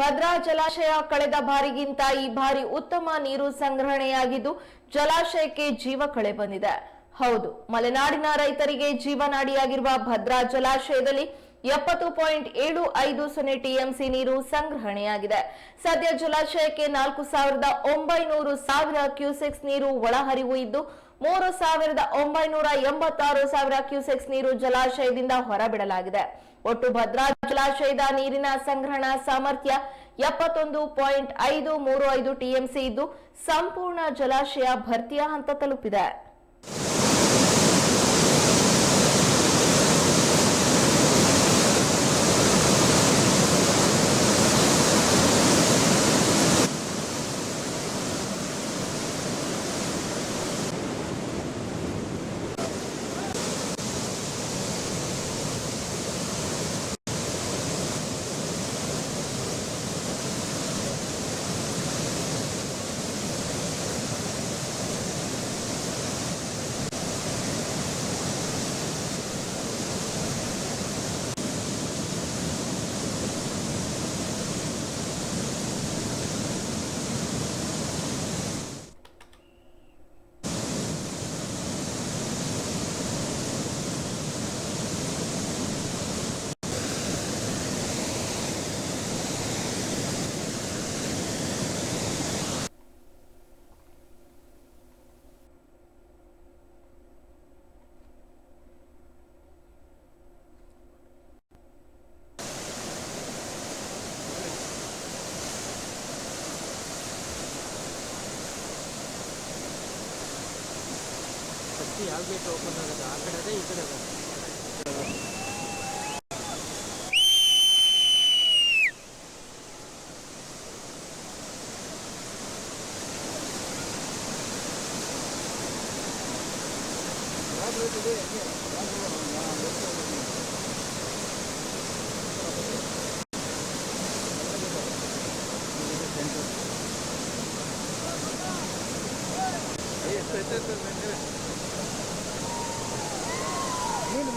ಭದ್ರಾ ಜಲಾಶಯ ಕಳೆದ ಬಾರಿಗಿಂತ ಈ ಬಾರಿ ಉತ್ತಮ ನೀರು ಸಂಗ್ರಹಣೆಯಾಗಿದ್ದು, ಜಲಾಶಯಕ್ಕೆ ಜೀವ ಕಳೆ ಬಂದಿದೆ. ಹೌದು, ಮಲೆನಾಡಿನ ರೈತರಿಗೆ ಜೀವನಾಡಿಯಾಗಿರುವ ಭದ್ರಾ ಜಲಾಶಯದಲ್ಲಿ ಎಪ್ಪತ್ತು ಪಾಯಿಂಟ್ ಏಳು ಐದು ಸೊನ್ನೆ ಟಿಎಂಸಿ ನೀರು ಸಂಗ್ರಹಣೆಯಾಗಿದೆ. ಸದ್ಯ ಜಲಾಶಯಕ್ಕೆ ನಾಲ್ಕು ಸಾವಿರದ ಒಂಬೈನೂರು ಸಾವಿರ ಕ್ಯೂಸೆಕ್ಸ್ ನೀರು ಒಳಹರಿವು ಇದ್ದು, ಮೂರು ಸಾವಿರದ ಒಂಬೈನೂರ ಎಂಬತ್ತಾರು ಸಾವಿರ ಕ್ಯೂಸೆಕ್ಸ್ ನೀರು ಜಲಾಶಯದಿಂದ ಹೊರಬಿಡಲಾಗಿದೆ. ಒಟ್ಟು ಭದ್ರಾ ಜಲಾಶಯದ ನೀರಿನ ಸಂಗ್ರಹಣಾ ಸಾಮರ್ಥ್ಯ ಎಪ್ಪತ್ತೊಂದು ಪಾಯಿಂಟ್ ಐದು ಮೂರು ಐದು ಟಿಎಂಸಿ ಇದ್ದು, ಸಂಪೂರ್ಣ ಜಲಾಶಯ ಭರ್ತಿಯ ಹಂತ ತಲುಪಿದೆ. ಇವತ್ತು ಯಾವ ಗೇಟ್ ಓಪನ್ ಆಗೋದು ಆ ಕಡೆ ಈ ಕಡೆ Gracias.